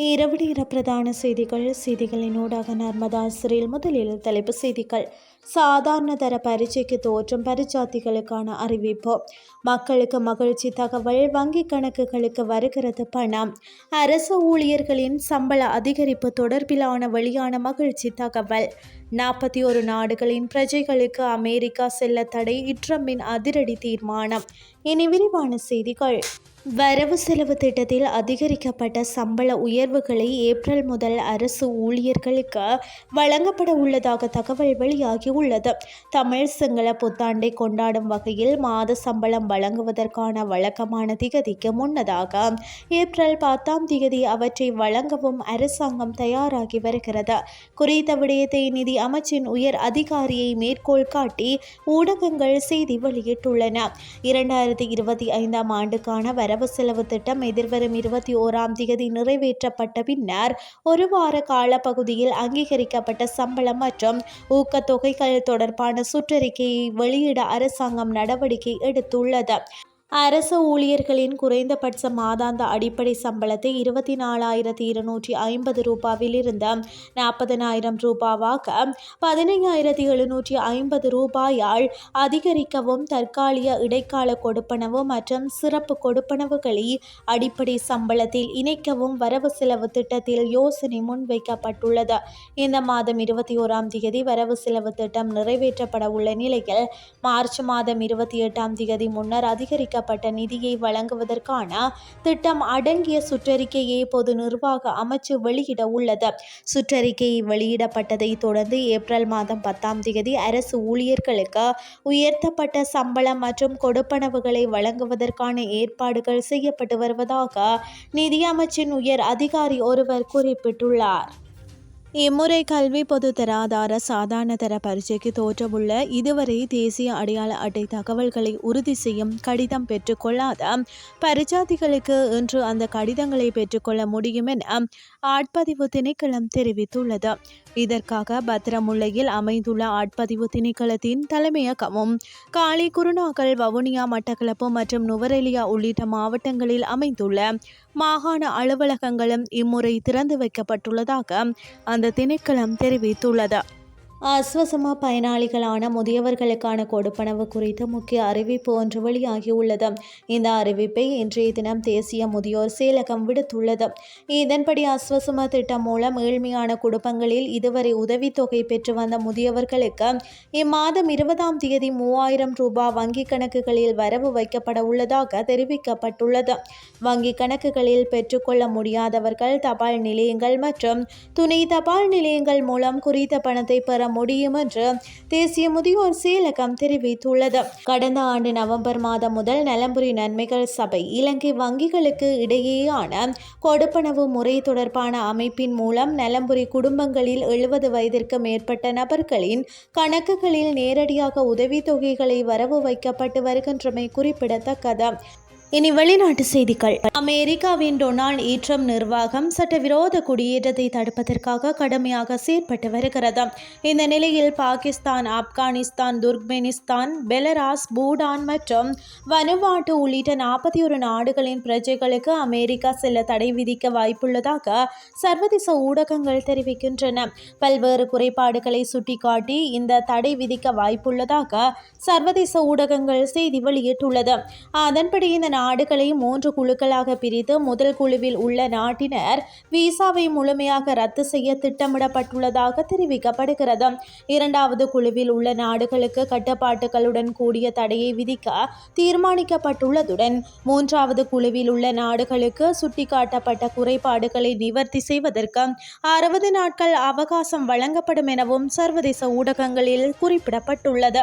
இரவு நேர பிரதான செய்திகள். செய்திகளின் ஊடாக நர்மதா சிறையில் முதலில் தலைப்பு செய்திகள். சாதாரண தர பரீட்சைக்கு தோற்றும் பரிச்சாத்திகளுக்கான அறிவிப்பு. மக்களுக்கு மகிழ்ச்சி தகவல் வங்கி கணக்குகளுக்கு வருகிறது பணம். அரசு ஊழியர்களின் சம்பள அதிகரிப்பு தொடர்பிலான வெளியான மகிழ்ச்சி தகவல். நாற்பத்தி ஒரு நாடுகளின் பிரஜைகளுக்கு அமெரிக்கா செல்ல தடை இட்ரம்பின் அதிரடி தீர்மானம். இனி விரிவான செய்திகள். வரவு செலவு திட்டத்தில் அதிகரிக்கப்பட்ட சம்பள உயர்வுகளை ஏப்ரல் முதல் அரசு ஊழியர்களுக்கு வழங்கப்பட உள்ளதாக தகவல் வெளியாகியுள்ளது. தமிழ் சிங்கள புத்தாண்டை கொண்டாடும் வகையில் மாத சம்பளம் வழங்குவதற்கான வழக்கமான திகதிக்கு முன்னதாக ஏப்ரல் பத்தாம் திகதி அவற்றை வழங்கவும் அரசாங்கம் தயாராகி வருகிறது. குறித்த விடயத்தை நிதி அமைச்சின் உயர் அதிகாரியை மேற்கோள் காட்டி ஊடகங்கள் செய்தி வெளியிட்டுள்ளன. இரண்டாயிரத்தி இருபத்தி ஐந்தாம் ஆண்டுக்கான வரவு வரவு செலவு திட்டம் எதிர்வரும் இருபத்தி ஓராம் தேதி நிறைவேற்றப்பட்ட பின்னர் ஒரு வார காலப்பகுதியில் அங்கீகரிக்கப்பட்ட சம்பளம் மற்றும் ஊக்கத்தொகைகள் தொடர்பான சுற்றறிக்கையை வெளியிட அரசாங்கம் நடவடிக்கை எடுத்துள்ளது. அரசு ஊழியர்களின் குறைந்தபட்ச மாதாந்த அடிப்படை சம்பளத்தை இருபத்தி நாலாயிரத்தி இருநூற்றி ஐம்பது ரூபாவிலிருந்து நாற்பதனாயிரம் ரூபாவாக பதினையாயிரத்தி எழுநூற்றி ஐம்பது ரூபாயால் அதிகரிக்கவும் தற்காலிக இடைக்கால கொடுப்பனவு மற்றும் சிறப்பு கொடுப்பனவுகளை அடிப்படை சம்பளத்தில் இணைக்கவும் வரவு செலவு திட்டத்தில் யோசனை முன்வைக்கப்பட்டுள்ளது. இந்த மாதம் இருபத்தி ஓராம் தேதி வரவு செலவு திட்டம் நிறைவேற்றப்பட உள்ள நிலையில் மார்ச் மாதம் இருபத்தி எட்டாம் தேதி முன்னர் அதிகரிக்க அறிவிக்கப்பட்ட நிதியை வழங்குவதற்கான திட்டம் அடங்கிய சுற்றறிக்கையை பொது நிர்வாக அமைச்சு வெளியிட உள்ளது. சுற்றறிக்கை வெளியிடப்பட்டதை தொடர்ந்து ஏப்ரல் மாதம் பத்தாம் தேதி அரசு ஊழியர்களுக்கு உயர்த்தப்பட்ட சம்பளம் மற்றும் கொடுப்பனவுகளை வழங்குவதற்கான ஏற்பாடுகள் செய்யப்பட்டு வருவதாக நிதியமைச்சின் உயர் அதிகாரி ஒருவர் குறிப்பிட்டுள்ளார். இம்முறை கல்வி பொது தராதார சாதாரண தர பரீட்சைக்கு தோற்றவுள்ள இதுவரை தேசிய அடையாள அட்டை தகவல்களை உறுதி செய்யும் கடிதம் பெற்றுக்கொள்ளாத பரிச்சாதிகளுக்கு இன்று அந்த கடிதங்களை பெற்றுக்கொள்ள முடியும் என ஆட்பதிவு திணைக்களம் தெரிவித்துள்ளது. இதற்காக பத்திரமுல்லையில் அமைந்துள்ள ஆட்பதிவு திணைக்களத்தின் தலைமையகமும் காளி குருநாகல் வவுனியா மட்டக்களப்பு மற்றும் நுவரெலியா உள்ளிட்ட மாவட்டங்களில் அமைந்துள்ள மாகாண அலுவலகங்களும் இம்முறை திறந்து வைக்கப்பட்டுள்ளதாக அந்த திணைக்களம் தெரிவித்துள்ளது. அஸ்வசம பயனாளிகளான முதியவர்களுக்கான கொடுப்பனவு குறித்த முக்கிய அறிவிப்பு ஒன்று வெளியாகியுள்ளது. இந்த அறிவிப்பை இன்றைய தினம் தேசிய முதியோர் செயலகம் விடுத்துள்ளது. இதன்படி அஸ்வசம திட்டம் மூலம் ஏழ்மையான குடும்பங்களில் இதுவரை உதவித்தொகை பெற்று வந்த முதியவர்களுக்கு இம்மாதம் இருபதாம் தேதி மூவாயிரம் ரூபாய் வங்கிக் கணக்குகளில் வரவு வைக்கப்பட உள்ளதாக தெரிவிக்கப்பட்டுள்ளது. வங்கிக் கணக்குகளில் பெற்றுக்கொள்ள முடியாதவர்கள் தபால் நிலையங்கள் மற்றும் துணை தபால் நிலையங்கள் மூலம் குறித்த பணத்தை பெற முடியும் என்று தேசிய முதியோர் செயலகம் தெரிவித்துள்ளது. கடந்த ஆண்டு நவம்பர் மாதம் முதல் நலம்புரி நன்மைகள் சபை இலங்கை வங்கிகளுக்கு இடையேயான கொடுப்பனவு முறை தொடர்பான அமைப்பின் மூலம் நலம்புரி குடும்பங்களில் எழுபது வயதிற்கு மேற்பட்ட நபர்களின் கணக்குகளில் நேரடியாக உதவித்தொகைகளை வரவு வைக்கப்பட்டு வருகின்றமை குறிப்பிடத்தக்கது. இனி வெளிநாட்டு செய்திகள். அமெரிக்காவின் டொனால்ட் ஈட்ரம் நிர்வாகம் சட்டவிரோத குடியேற்றத்தை தடுப்பதற்காக கடுமையாக செயற்பட்டு வருகிறது. இந்த நிலையில் பாகிஸ்தான் ஆப்கானிஸ்தான் துர்க்மெனிஸ்தான் பெலராஸ் பூடான் மற்றும் வனுவாட்டு உள்ளிட்ட நாற்பத்தி ஒரு நாடுகளின் பிரஜைகளுக்கு அமெரிக்கா செல்ல தடை விதிக்க வாய்ப்புள்ளதாக சர்வதேச ஊடகங்கள் தெரிவிக்கின்றன. பல்வேறு குறைபாடுகளை சுட்டிக்காட்டி இந்த தடை விதிக்க வாய்ப்புள்ளதாக சர்வதேச ஊடகங்கள் செய்தி வெளியிட்டுள்ளது. அதன்படி இந்த நாடுகளை மூன்று குழுக்களாக பிரித்து முதல் குழுவில் உள்ள நாட்டினர் விசாவை முழுமையாக ரத்து செய்ய திட்டமிடப்பட்டுள்ளதாக தெரிவிக்கப்படுகிறது. இரண்டாவது குழுவில் உள்ள நாடுகளுக்கு கட்டுப்பாட்டுகளுடன் கூடிய தடையை விதிக்க தீர்மானிக்கப்பட்டுள்ளதுடன் மூன்றாவது குழுவில் உள்ள நாடுகளுக்கு சுட்டிக்காட்டப்பட்ட குறைபாடுகளை நிவர்த்தி செய்வதற்கு அறுபது நாட்கள் அவகாசம் வழங்கப்படும் எனவும் சர்வதேச ஊடகங்களில் குறிப்பிடப்பட்டுள்ளது.